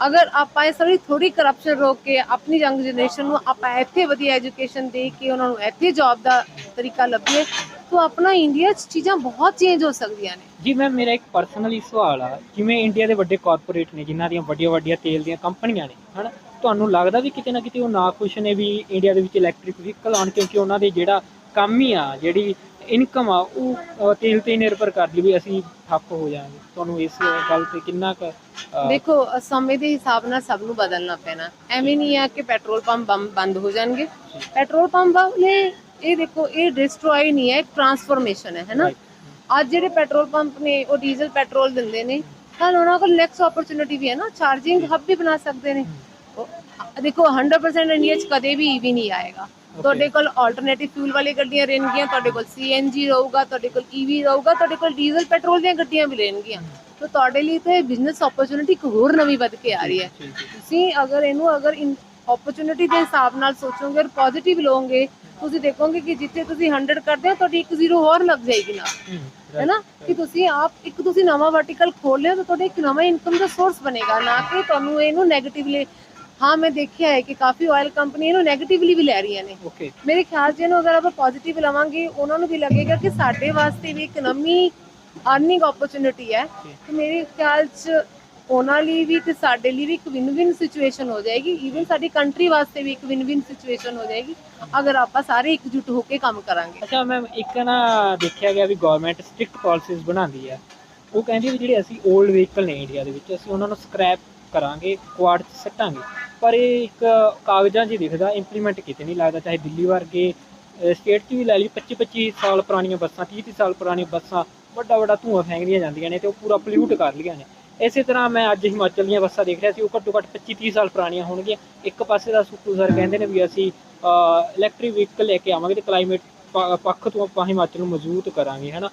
ਅਗਰ ਆਪਾਂ ਇਹ ਸਾਰੀ ਥੋੜੀ ਕਰਪਸ਼ਨ ਰੋਕ ਕੇ ਆਪਣੀ ਯੰਗ ਜਨਰੇਸ਼ਨ ਨੂੰ ਆਪਾਂ ਇੱਥੇ ਵਧੀਆ ਐਜੂਕੇਸ਼ਨ ਦੇ ਕੇ ਉਹਨਾਂ ਨੂੰ ਇੱਥੇ ਜੌਬ ਦਾ ਤਰੀਕਾ ਲੱਭੀਏ ਤਾਂ ਆਪਣਾ ਇੰਡੀਆ 'ਚ ਚੀਜ਼ਾਂ ਬਹੁਤ ਚੇਂਜ ਹੋ ਸਕਦੀਆਂ ਨੇ। ਜੀ ਮੈਮ ਮੇਰਾ ਇੱਕ ਪਰਸਨਲੀ ਸਵਾਲ ਆ ਜਿਵੇਂ ਇੰਡੀਆ ਦੇ ਵੱਡੇ ਕਾਰਪੋਰੇਟ ਨੇ ਜਿਨ੍ਹਾਂ ਦੀਆਂ ਵੱਡੀਆਂ ਵੱਡੀਆਂ ਤੇਲ ਦੀਆਂ ਕੰਪਨੀਆਂ ਨੇ ਹਨਾ? ਤੁਹਾਨੂੰ ਲੱਗਦਾ ਵੀ ਕਿਤੇ ਨਾ ਕਿਤੇ ਉਹ ਨਾ ਖੁਸ਼ ਨੇ ਵੀ ਇੰਡੀਆ ਦੇ ਵਿੱਚ ਇਲੈਕਟ੍ਰਿਕ ਵਹੀਕਲ ਆਉਣ ਕਿਉਂਕਿ ਉਹਨਾਂ ਦੇ ਜਿਹੜਾ ਕੰਮ ਹੀ ਆ ਜਿਹੜੀ ਇਨਕਮ ਆ ਉਹ ਅ, ਤੇਲ ਤੇ ਨਿਰਭਰ ਕਰਦੀ ਵੀ ਅਸੀਂ ਠੱਪ ਹੋ ਜਾਵਾਂਗੇ। ਤੁਹਾਨੂੰ ਇਸ ਗੱਲ ਤੇ ਕਿੰਨਾ ਕੁ ਅ, ਦੇਖੋ ਅ, ਸਮੇਂ ਦੇ ਹਿਸਾਬ ਨਾਲ ਸਭ ਨੂੰ ਬਦਲਣਾ ਪੈਣਾ। ਐਵੇਂ ਨਹੀਂ ਆ ਕਿ ਪੈਟਰੋਲ ਪੰਪ ਬੰਦ- ਬੰਦ ਹੋ ਜਾਣਗੇ। ਪੈਟਰੋਲ ਪੰਪ ਵਾਲੇ ਇਹ ਦੇਖੋ ਇਹ ਡਿਸਟਰੋਏ ਨਹੀਂ ਹੈ ਇੱਕ ਟਰਾਂਸਫਰਮੇਸ਼ਨ ਹੈ ਹੈਨਾ. ਅੱਜ ਜਿਹੜੇ ਪੈਟਰੋਲ ਪੰਪ ਨੇ ਉਹ ਡੀਜ਼ਲ ਪੈਟਰੋਲ ਦਿੰਦੇ ਨੇ ਕੱਲ ਉਹਨਾਂ ਕੋਲ ਨੈਕਸਟ ਓਪਰਚੁਨਿਟੀ ਵੀ ਹੈ ਨਾ ਚਾਰਜਿੰਗ ਹੱਬ ਵੀ ਬਣਾ ਸਕਦੇ ਨੇ। ਉਹ- ਦੇਖੋ 100% ਇੰਡੀਆ 'ਚ ਕਦੇ ਵੀ ਈਵੀ ਨਹੀਂ ਆਏਗਾ। ਤੁਹਾਡੇ ਕੋਲ ਆਲਟਰਨੇਟਿਵ ਫਿਊਲ ਵਾਲੀ ਗੱਡੀਆਂ ਰਹਿਣਗੀਆਂ ਤੁਹਾਡੇ ਕੋਲ ਸੀਐਨਜੀ ਰਹੂਗਾ ਤੁਹਾਡੇ ਕੋਲ ਈਵੀ ਰਹੂਗਾ ਤੁਹਾਡੇ ਕੋਲ ਡੀਜ਼ਲ ਪੈਟਰੋਲ ਦੀਆਂ ਗੱਡੀਆਂ ਵੀ ਰਹਿਣਗੀਆਂ। ਤਾਂ ਤੁਹਾਡੇ ਲਈ ਤਾਂ ਬਿਜ਼ਨਸ ਓਪਰਚੁਨਿਟੀ ਇੱਕ ਹੋਰ ਨਵੀਂ ਵੱਧ ਕੇ ਆ ਰਹੀ ਹੈ। ਤੁਸੀਂ ਅਗਰ ਇਹਨੂੰ ਅਗਰ ਓਪਰਚੁਨਿਟੀ ਦੇ ਹਿਸਾਬ ਨਾਲ ਸੋਚੋਗੇ ਔਰ ਪੋਜ਼ਿਟਿਵ ਲਓਗੇ ਤੁਸੀਂ ਦੇਖੋਗੇ ਕਿ ਜਿੱਥੇ ਤੁਸੀਂ 100 ਕਰਦੇ ਹੋ ਤੁਹਾਡੀ ਇੱਕ ਜ਼ੀਰੋ ਹੋਰ ਲੱਗ ਜਾਏਗੀ ਨਾ? ਕਿ ਤੁਸੀਂ ਆਪ ਇੱਕ ਤੁਸੀਂ ਨਵਾਂ ਵਰਟੀਕਲ ਖੋਲ ਲਿਆ ਤਾਂ ਤੁਹਾਡਾ ਇੱਕ ਨਵਾਂ ਇਨਕਮ ਦਾ ਸੋਰਸ ਬਣੇਗਾ ਨਾ ਕਿ ਤੁਹਾਨੂੰ ਇਹਨੂੰ 네ਗੇਟਿਵਲੀ ਹਾਂ ਮੈਂ ਦੇਖਿਆ ਹੈ ਕਿ ਕਾਫੀ ਆਇਲ ਕੰਪਨੀ ਇਹਨੂੰ 네ਗੇਟਿਵਲੀ ਵੀ ਲੈ ਰਹੀਆਂ ਨੇ। ਓਕੇ ਮੇਰੇ ਖਿਆਲ 'ਚ ਇਹਨੂੰ ਅਗਰ ਆਪਾਂ ਪੋਜ਼ਿਟਿਵ ਲਵਾਂਗੇ ਉਹਨਾਂ ਨੂੰ ਵੀ ਲੱਗੇਗਾ ਕਿ ਸਾਡੇ ਵਾਸਤੇ ਵੀ ਇੱਕ ਨਵੀਂ ਅਰਨਿੰਗ ਓਪਰਚੁਨਿਟੀ ਹੈ। ਤੇ ਮੇਰੇ ਖਿਆਲ 'ਚ ਉਹਨਾਂ ਲਈ ਵੀ ਤੇ ਸਾਡੇ ਲਈ ਵੀ ਇੱਕ ਵਿਨ-ਵਿਨ ਸਿਚੁਏਸ਼ਨ ਹੋ ਜਾਏਗੀ। ਈਵਨ ਸਾਡੀ ਕੰਟਰੀ ਵਾਸਤੇ ਵੀ ਇੱਕ ਵਿਨ-ਵਿਨ ਸਿਚੁਏਸ਼ਨ ਹੋ ਜਾਏਗੀ। ਅਗਰ ਆਪਾਂ ਸਾਰੇ ਇਕਜੁੱਟ ਹੋ ਕੇ ਕੰਮ ਕਰਾਂਗੇ। ਅੱਛਾ ਮੈਮ ਇੱਕ ਨਾ ਦੇਖਿਆ ਗਿਆ ਵੀ ਗਵਰਨਮੈਂਟ ਸਟ੍ਰਿਕਟ ਪਾਲਿਸੀਜ਼ ਬਣਾਉਂਦੀ ਆ ਉਹ ਕਹਿੰਦੀ ਵੀ ਜਿਹੜੇ ਅਸੀਂ 올ਡ ਵਹੀਕਲ ਨੇ ਇੰਡੀਆ ਦੇ ਵਿੱਚ ਅਸੀਂ ਉਹਨਾਂ ਨੂੰ ਸਕ੍ਰੈਪ ਕਰਾਂਗੇ ਕੁਆਡ 'ਚ ਸੱਟਾਂਗੇ। ਪਰ ਇਹ ਇੱਕ ਕਾਗਜ਼ਾਂ 'ਚ ਦਿਖਦਾ ਇੰਪਲੀਮੈਂਟ ਕਿਤੇ ਨਹੀਂ ਲੱਗਦਾ, ਚਾਹੇ ਦਿੱਲੀ ਵਰਗੇ ਸਟੇਟ 'ਚ ਵੀ ਲੈ ਲਈ 25 25 ਸਾਲ ਪੁਰਾਣੀਆਂ ਬੱਸਾਂ 30 30 ਸਾਲ ਪੁਰਾਣੀਆਂ ਬੱਸਾਂ ਵੱਡਾ ਵੱਡਾ ਧੂਆਂ ਫੈਂਕਦੀਆਂ ਜਾਂਦੀਆਂ ਨੇ ਤੇ ਉਹ ਪੂਰਾ ਪੋਲਿਊਟ ਕਰ ਲਈਆਂ ਨੇ। ਇਸੇ ਤਰ੍ਹਾਂ ਮੈਂ ਅੱਜ ਹਿਮਾਚਲ ਦੀਆਂ ਬੱਸਾਂ ਦੇਖ ਰਿਹਾ ਸੀ, ਉਹ ਘੱਟੋ ਘੱਟ 25 30 ਸਾਲ ਪੁਰਾਣੀਆਂ ਹੋਣਗੀਆਂ। ਇੱਕ ਪਾਸੇ ਦਾ ਸੁੱਕੂ ਸਰ ਕਹਿੰਦੇ ਨੇ ਵੀ ਅਸੀਂ ਇਲੈਕਟ੍ਰਿਕ ਵਹੀਕਲ ਲੈ ਕੇ ਆਵਾਂਗੇ ਤੇ ਕਲਾਈਮੇਟ ਪੱਖ ਤੋਂ ਆਪਾਂ ਹਿਮਾਚਲ ਨੂੰ ਮਜ਼ਬੂਤ ਕਰਾਂਗੇ, ਹੈਨਾ?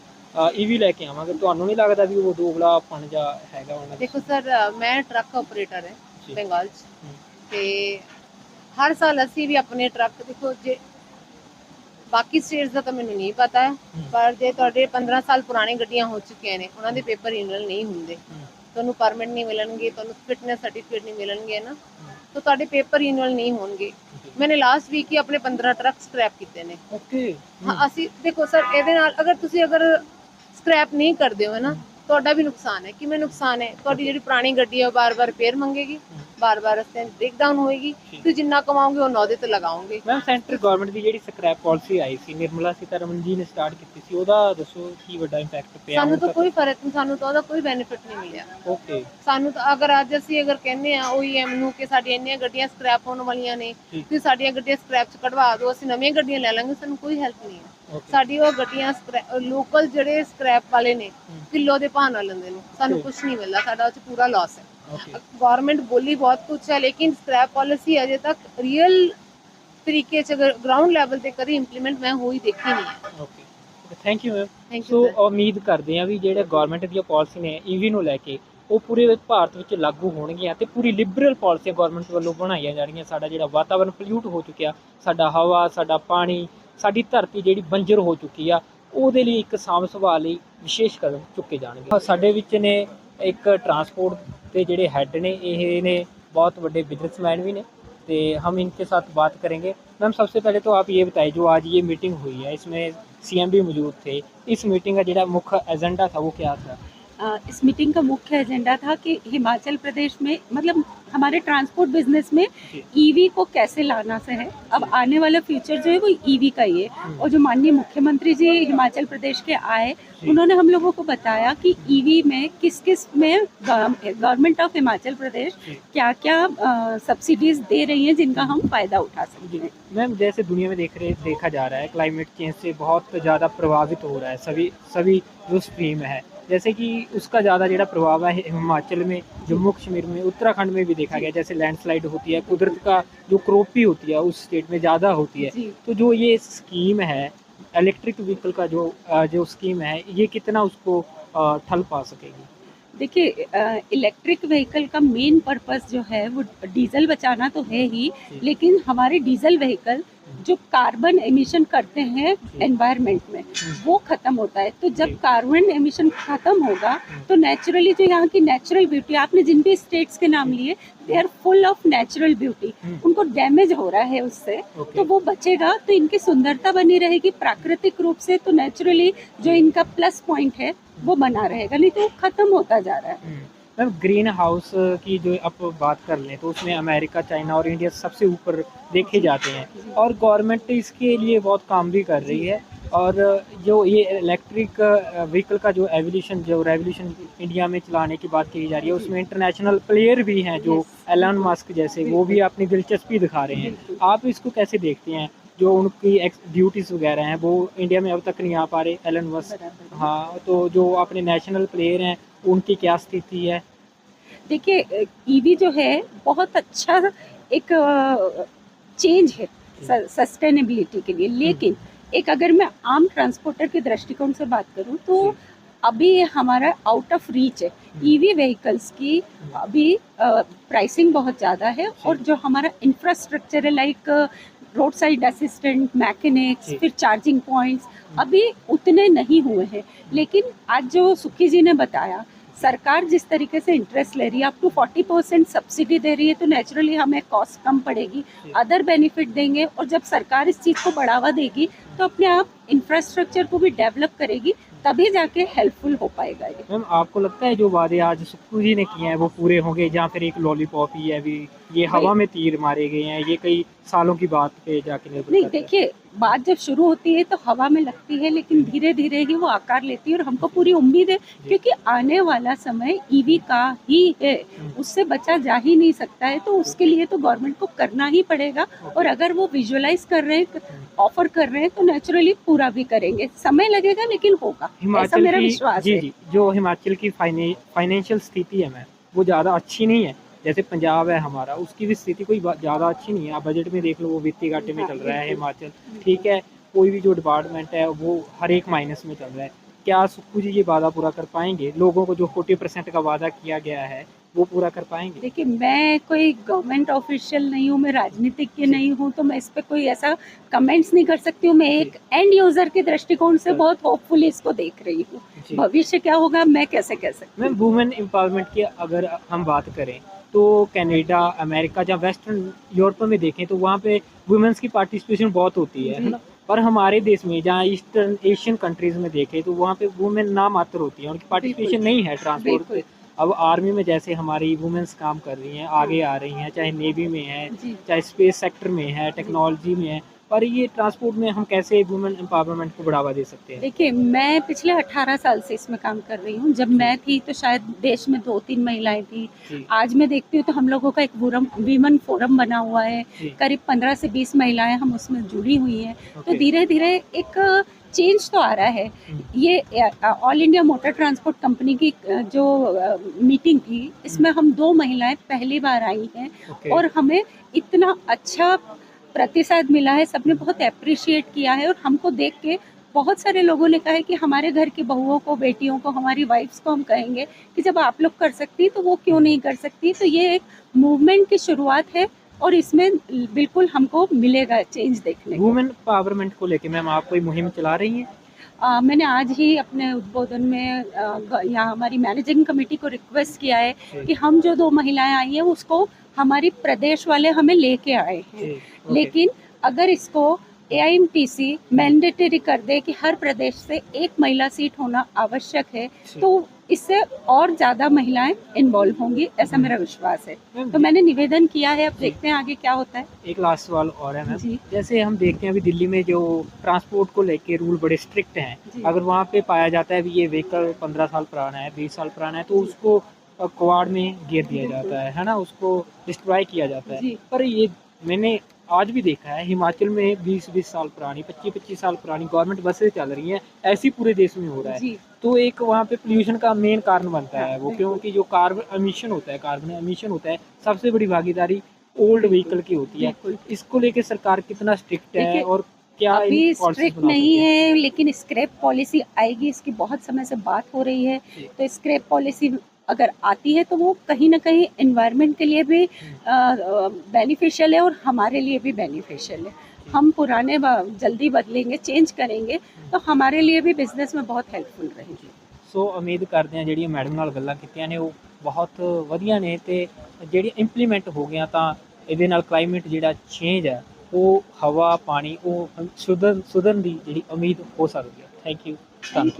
ਈਵੀ ਲੈ ਕੇ ਆਵਾਂਗੇ। ਤੁਹਾਨੂੰ ਨਹੀਂ ਲੱਗਦਾ ਵੀ ਉਹ ਦੋਗਲਾ ਪਣ ਜਾ ਹੈਗਾ ਉਹਨਾਂ ਦਾ? ਦੇਖੋ ਸਰ ਮੈਂ ਟਰੱਕ ਆਪਰੇਟਰ ਜੀ। ਹਾਂ ਬੰਗਾਲ 'ਚ। ਤੇ ਹਰ ਸਾਲ ਅਸੀਂ ਵੀ ਆਪਣੇ ਟਰੱਕ ਦੇਖੋ ਜੇ ਬਾਕੀ ਸਟੇਟਸ ਦਾ ਤਾਂ ਮੈਨੂੰ ਨਹੀਂ ਪਤਾ ਹੈ। ਪਰ ਜੇ ਤੁਹਾਡੇ 15 ਸਾਲ ਪੁਰਾਣੇ ਗੱਡੀਆਂ ਹੋ ਚੁੱਕੀਆਂ ਨੇ ਉਹਨਾਂ ਦੇ ਪੇਪਰ ਰਿਨਿਊਅਲ ਨਹੀਂ ਹੁੰਦੇ। ਤੁਹਾਨੂੰ ਪਰਮਿਟ ਨਹੀਂ ਮਿਲਣਗੇ ਤੁਹਾਨੂੰ ਫਿਟਨੈਸ ਸਰਟੀਫਿਕੇਟ ਨਹੀਂ ਮਿਲਣਗੇ ਨਾ। ਤਾਂ ਤੁਹਾਡੇ ਪੇਪਰ ਰਿਨਿਊਅਲ ਨਹੀਂ ਹੋਣਗੇ। ਮੈਨੇ ਲਾਸਟ ਵੀਕ ਹੀ ਆਪਣੇ 15 ਟਰੱਕ ਸਕ੍ਰੈਪ ਕੀਤੇ ਨੇ। ਓਕੇ ਹਾਂ ਅਸੀਂ ਦੇਖੋ ਸਰ ਇਹਦੇ ਨਾਲ ਅਗਰ ਤੁਸੀਂ ਅਗਰ ਸਕ੍ਰੈਪ ਨਹੀਂ ਕਰਦੇ ਹੋ ਨਾ? ਤੁਹਾਡਾ ਵੀ ਨੁਕਸਾਨ ਹੈ। ਕਿਵੇਂ ਨੁਕਸਾਨ ਹੈ? ਤੁਹਾਡੀ ਜਿਹੜੀ ਪੁਰਾਣੀ ਗੱਡੀ ਹੈ ਉਹ ਬਾਰ-ਬਾਰ ਰਿਪੇਅਰ ਮੰਗੇਗੀ ਬਾਰ-ਬਾਰ ਰਸਤੇ ਬ੍ਰੇਕਡਾਊਨ ਹੋਏਗੀ। ਤੁਸੀਂ ਜਿੰਨਾ ਕਮਾਓਗੇ ਉਹ ਨੌ ਦੇ ਤੇ ਲਗਾਓਗੇ। ਮੈਮ ਸੈਂਟਰ ਗਵਰਨਮੈਂਟ ਦੀ ਜਿਹੜੀ ਸਕ੍ਰੈਪ ਪਾਲਿਸੀ ਆਈ ਸੀ ਨਿਰਮਲਾ ਸੀਤਾਰਮਨ ਜੀ ਨੇ ਸਟਾਰਟ ਕੀਤੀ ਸੀ ਉਹਦਾ ਦੱਸੋ ਕੀ ਵੱਡਾ ਇੰਪੈਕਟ ਪਿਆ? ਸਾਨੂੰ ਤਾਂ ਕੋਈ ਫ਼ਰਕ ਨਹੀਂ ਸਾਨੂੰ ਤਾਂ ਉਹਦਾ ਕੋਈ ਬੈਨੀਫਿਟ ਨਹੀਂ ਮਿਲਿਆ। ਓਕੇ ਸਾਨੂੰ ਤਾਂ ਅਗਰ ਅੱਜ ਅਸੀਂ ਅਗਰ ਕਹਿੰਦੇ ਆ OEM ਨੂੰ ਕਿ ਸਾਡੀਆਂ ਇੰਨੀਆਂ ਗੱਡੀਆਂ ਸਕ੍ਰੈਪ ਹੋਣ ਵਾਲੀਆਂ ਨੇ। ਤੁਸੀਂ ਸਾਡੀਆਂ ਗੱਡੀਆਂ ਸਕ੍ਰੈਪ ਚ ਕਢਵਾ ਦਿਓ ਅਸੀਂ ਨਵੀਆਂ ਗੱਡੀਆਂ ਲੈ ਲਾਂਗੇ ਸਾਨੂੰ ਕੋਈ ਹੈਲਪ ਨਹੀਂ ਹੈ। ਸਾਡੀ ਉਹ ਗੱਡੀਆਂ ਲੋਕਲ ਜਿਹੜੇ ਸਕ੍ਰੈਪ ਵਾਲੇ ਨੇ ਕਿਲੋ ਦੇ ਭਾਅ ਨਾਲ ਲੈਂਦੇ ਨੇ। ਸਾਨੂੰ ਕੁਝ ਨਹੀਂ ਮਿਲਦਾ ਸਾਡਾ ਉਹ ਚ ਪੂਰਾ ਲਾਸ ਹੈ। ਗਵਰਨਮੈਂਟ ਬੋਲੀ ਬਹੁਤ ਕੁਝ ਹੈ ਲੇਕਿਨ ਸਕ੍ਰੈਪ ਪਾਲਿਸੀ ਅਜੇ ਤੱਕ ਰੀਅਲ ਤਰੀਕੇ ਚ ਗਰਾਊਂਡ ਲੈਵਲ ਤੇ ਕਦੀ ਇੰਪਲੀਮੈਂਟ ਮੈਂ ਹੋਈ ਦੇਖੀ ਨਹੀਂ ਹੈ। Okay thank you ma'am so ਉਮੀਦ ਕਰਦੇ ਹਾਂ ਵੀ ਜਿਹੜੇ ਗਵਰਨਮੈਂਟ ਦੀਆਂ ਪਾਲਿਸੀ ਨੇ ਈਵੀ ਨੂੰ ਲੈ ਕੇ ਉਹ ਪੂਰੇ ਭਾਰਤ ਵਿੱਚ ਲਾਗੂ ਹੋਣਗੀਆਂ ਤੇ ਪੂਰੀ ਲਿਬਰਲ ਪਾਲਿਸੀਆਂ ਗਵਰਨਮੈਂਟ ਵੱਲੋਂ ਬਣਾਈਆਂ ਜਾਣਗੀਆਂ। ਸਾਡਾ ਜਿਹੜਾ ਵਾਤਾਵਰਣ ਪੋਲਿਊਟ ਹੋ ਚੁੱਕਿਆ ਸਾਡਾ ਹਵਾ ਸਾਡਾ ਪਾਣੀ ਸਾਡੀ ਧਰਤੀ ਜਿਹੜੀ ਬੰਜਰ ਹੋ ਚੁੱਕੀ ਆ ਉਹਦੇ ਲਈ ਇੱਕ ਸਾਂਭ ਸੰਭਾਲ ਲਈ ਵਿਸ਼ੇਸ਼ ਕਦਮ ਚੁੱਕੇ ਜਾਣਗੇ ਸਾਡੇ ਵਿੱਚ ਨੇ ਇੱਕ ਟਰਾਂਸਪੋਰਟ ਦੇ ਜਿਹੜੇ ਹੈੱਡ ਨੇ ਇਹ ਨੇ बहुत बड़े बिजनेसमैन भी ने तो हम इनके साथ बात करेंगे मैम सबसे पहले तो आप ये बताइए जो आज ये मीटिंग हुई है इसमें सीएम भी मौजूद थे इस मीटिंग का जो मुख्य एजेंडा था वो क्या था अ, इस मीटिंग का मुख्य एजेंडा था कि हिमाचल प्रदेश में मतलब हमारे ट्रांसपोर्ट बिज़नेस में ईवी को कैसे लाना से है? अब आने वाला फ्यूचर जो है वो ईवी का ही है। और जो माननीय मुख्यमंत्री जी हिमाचल प्रदेश के आए उन्होंने हम लोगों को बताया कि ईवी में किस किसमें गवर्नमेंट ऑफ़ हिमाचल प्रदेश क्या क्या सब्सिडीज दे रही हैं जिनका हम फ़ायदा उठा सकते हैं। मैम जैसे दुनिया में देख रहे देखा जा रहा है क्लाइमेट चेंज से बहुत ज़्यादा प्रभावित हो रहा है। सभी सभी जो स्ट्रीम है जैसे कि उसका ज़्यादा जो प्रभाव है हिमाचल में जम्मू कश्मीर में उत्तराखंड में भी देखा गया जैसे लैंडस्लाइड होती है कुदरत का जो क्रोपी होती है उस स्टेट में ज़्यादा होती है। तो जो ये स्कीम है इलेक्ट्रिक व्हीकल का जो जो स्कीम है ये कितना उसको ठल पा सकेगी? देखिए इलेक्ट्रिक व्हीकल का मेन पर्पस जो है वो डीजल बचाना तो है ही लेकिन हमारे डीजल व्हीकल जो कार्बन एमिशन करते हैं। एनवायरनमेंट में हम्म। वो खत्म होता है तो जब कार्बन एमिशन खत्म होगा हम्म। तो नेचुरली जो यहाँ की नेचुरल ब्यूटी आपने जिन भी स्टेट्स के नाम लिए they are full of natural beauty hmm. उनको डैमेज हो रहा है उससे तो वो बचेगा तो इनकी सुंदरता बनी रहेगी प्राकृतिक रूप से तो नेचुरली जो इनका प्लस पॉइंट है वो बना रहेगा नहीं तो वो खत्म होता जा रहा है हम्म। मैम, ग्रीन हाउस की जो आप बात कर लें तो उसमें अमेरिका, चाइना और इंडिया सबसे ऊपर देखे जाते हैं। और गवर्नमेंट इसके लिए बहुत काम भी कर रही है। और जो ये इलेक्ट्रिक व्हीकल का जो एवोल्यूशन जो रेवोल्यूशन इंडिया में चलाने की बात की जा रही है, उसमें इंटरनेशनल प्लेयर भी हैं, जो एलन मस्क जैसे, वो भी अपनी दिलचस्पी दिखा रहे हैं। आप इसको कैसे देखते हैं? जो उनकी एक्स ड्यूटीज़ वगैरह हैं, वो इंडिया में अब तक नहीं आ पा रहे एलन मस्क हाँ तो जो अपने नेशनल प्लेयर हैं उनकी क्या स्थिति है? देखिए ईवी जो है बहुत अच्छा एक चेंज है सस्टेनेबिलिटी के लिए। लेकिन एक अगर मैं आम ट्रांसपोर्टर के दृष्टिकोण से बात करूँ तो अभी हमारा आउट ऑफ़ रीच है। ईवी व्हीकल्स की अभी प्राइसिंग बहुत ज़्यादा है और जो हमारा इंफ्रास्ट्रक्चर है like road side assistant mechanics फिर चार्जिंग पॉइंट्स अभी उतने नहीं हुए हैं। लेकिन आज जो सुखी जी ने बताया सरकार जिस तरीके से इंटरेस्ट ले रही है up to forty percent subsidy दे रही है तो नेचुरली हमें कॉस्ट कम पड़ेगी अदर बेनिफिट देंगे और जब सरकार इस चीज़ को बढ़ावा देगी तो अपने आप इंफ्रास्ट्रक्चर को भी डेवलप करेगी तभी जाके हेल्पफुल हो पाएगा ये। मैम आपको लगता है जो वादे आज सुक्कू जी ने किए हैं वो पूरे होंगे जहाँ फिर एक लॉलीपॉप ही है अभी? ये हवा में तीर मारे गए हैं ये कई सालों की बात पे जाके नहीं देखिए बात जब शुरू होती है तो हवा में लगती है लेकिन धीरे धीरे ही वो आकार लेती है और हमको पूरी उम्मीद है क्योंकि आने वाला समय ईवी का ही है। उससे बचा जा ही नहीं सकता है तो उसके लिए तो गवर्नमेंट को करना ही पड़ेगा और अगर वो विजुअलाइज कर रहे हैं ऑफ़र कर रहे हैं तो नेचुरली पूरा भी करेंगे। समय लगेगा लेकिन होगा। ऐसा मेरा विश्वास जी है। जी जो हिमाचल की फाइनेंशियल स्थिति है मैम वो ज़्यादा अच्छी नहीं है। जैसे पंजाब है हमारा उसकी भी स्थिति कोई ज़्यादा अच्छी नहीं है। आप बजट में देख लो वो वित्तीय घाटे में हाँ, चल रहा है हिमाचल ठीक है? कोई भी जो डिपार्टमेंट है वो हर एक माइनस में चल रहा है। क्या जी ये वादा पूरा कर पाएँगे? लोगों को जो फोर्टी परसेंट का वादा किया गया है वो पूरा कर पाएँगे? देखिए मैं कोई गवर्नमेंट ऑफिशियल नहीं हूँ मैं राजनीतिज्ञ नहीं हूँ तो मैं इस पर कोई ऐसा कमेंट्स नहीं कर सकती हूँ। मैं एक एंड यूज़र के दृष्टिकोण से बहुत होपफुली इसको देख रही हूँ। भविष्य क्या होगा मैं कैसे कह सकती मैम वुमेन एम्पावरमेंट की अगर हम बात करें तो कनाडा अमेरिका या वेस्टर्न यूरोप में देखें तो वहाँ पे वुमेंस की पार्टिसिपेशन बहुत होती है है ना? पर हमारे देश में जहाँ ईस्टर्न एशियन कंट्रीज़ में देखें तो वहाँ पे वुमेन ना मात्र होती है उनकी पार्टिसिपेशन नहीं है ट्रांसपोर्ट पे। अब आर्मी में जैसे हमारी वुमेन्स काम कर रही हैं आगे आ रही हैं चाहे नेवी में है चाहे स्पेस सेक्टर में है टेक्नोलॉजी में है पर ये ट्रांसपोर्ट में हम कैसे वुमेन एम्पावरमेंट को बढ़ावा दे सकते हैं? देखिए मैं पिछले 18 साल से इसमें काम कर रही हूँ। जब मैं थी तो शायद देश में दो तीन महिलाएँ थी। आज मैं देखती हूँ तो हम लोगों का एक वीमन फोरम बना हुआ है। करीब 15 से 20 महिलाएँ हम उसमें जुड़ी हुई हैं। तो धीरे धीरे एक चेंज तो आ रहा है। हम्म। ये all India motor transport company की जो मीटिंग थी इसमें हम दो महिलाएँ पहली बार आई हैं और हमें इतना अच्छा प्रतिसाद मिला है, सबने बहुत अप्रिशिएट किया है और हमको देख के बहुत सारे लोगों ने कहा है कि हमारे घर की बहुओं को, बेटियों को, हमारी वाइफ्स को हम कहेंगे कि जब आप लोग कर सकती तो वो क्यों नहीं कर सकती तो ये एक मूवमेंट की शुरुआत है और इसमें बिल्कुल हमको मिलेगा चेंज देखने को। वुमेन पावरमेंट को लेके मैम आप कोई मुहिम चला रही हैं? आ, मैंने आज ही अपने उद्बोधन में यहाँ हमारी मैनेजिंग कमेटी को रिक्वेस्ट किया है कि हम जो दो महिलाएँ आई हैं उसको हमारी प्रदेश वाले हमें लेके आए हैं। लेकिन अगर इसको A I M T C mandatory कर दे कि हर प्रदेश से एक महिला सीट होना आवश्यक है तो इससे और ज़्यादा महिलाएँ इन्वॉल्व होंगी ऐसा मेरा विश्वास है। तो मैंने निवेदन किया है अब देखते हैं आगे क्या होता है। एक लास्ट सवाल और है मैम। जैसे हम देखते हैं अभी दिल्ली में जो ट्रांसपोर्ट को लेके रूल बड़े स्ट्रिक्ट हैं अगर वहाँ पे पाया जाता है भी ये व्हीकल पंद्रह साल पुराना है बीस साल पुराना है तो उसको कबाड़ में घेर दिया जाता है है ना? उसको डिस्ट्रॉय किया जाता है। पर ये मैंने आज भी देखा है हिमाचल में 20-20 साल पुरानी 25-25 साल पुरानी गवर्नमेंट बसें चल रही हैं ऐसी पूरे देश में हो रहा है। तो एक वहाँ पे पोल्यूशन का मेन कारण बनता है हाँ, वो क्योंकि जो कार्बन अमीशन होता है कार्बन अमीशन होता है सबसे बड़ी भागीदारी ओल्ड व्हीकल की होती है। इसको लेके सरकार कितना स्ट्रिक्ट है और क्या अभी स्ट्रिक्ट नहीं है? लेकिन स्क्रैप पॉलिसी आएगी इसकी बहुत समय से बात हो रही है। तो स्क्रैप पॉलिसी अगर आती है तो वो कहीं ना कहीं एनवायरनमेंट के लिए भी बेनिफिशियल है और हमारे लिए भी बेनिफिशियल है हम पुराने ब- जल्दी बदलेंगे चेंज करेंगे तो हमारे लिए भी बिजनेस में बहुत हेल्पफुल रहेगी ਸੋ ਉਮੀਦ ਕਰਦੇ ਹਾਂ ਜਿਹੜੀਆਂ ਮੈਡਮ ਨਾਲ ਗੱਲਾਂ ਕੀਤੀਆਂ ਨੇ ਉਹ ਬਹੁਤ ਵਧੀਆ ਨੇ ਤੇ ਜਿਹੜੀ ਇੰਪਲੀਮੈਂਟ ਹੋ ਗਿਆ ਤਾਂ ਇਹਦੇ ਨਾਲ ਕਲਾਈਮੇਟ ਜਿਹੜਾ ਚੇਂਜ ਹੈ ਉਹ ਹਵਾ ਪਾਣੀ ਉਹ ਸੁਧਰ ਸੁਧਰਨ ਦੀ ਜਿਹੜੀ ਉਮੀਦ ਹੋ ਸਕਦੀ ਹੈ ਥੈਂਕ ਯੂ ਧੰਨਵਾਦ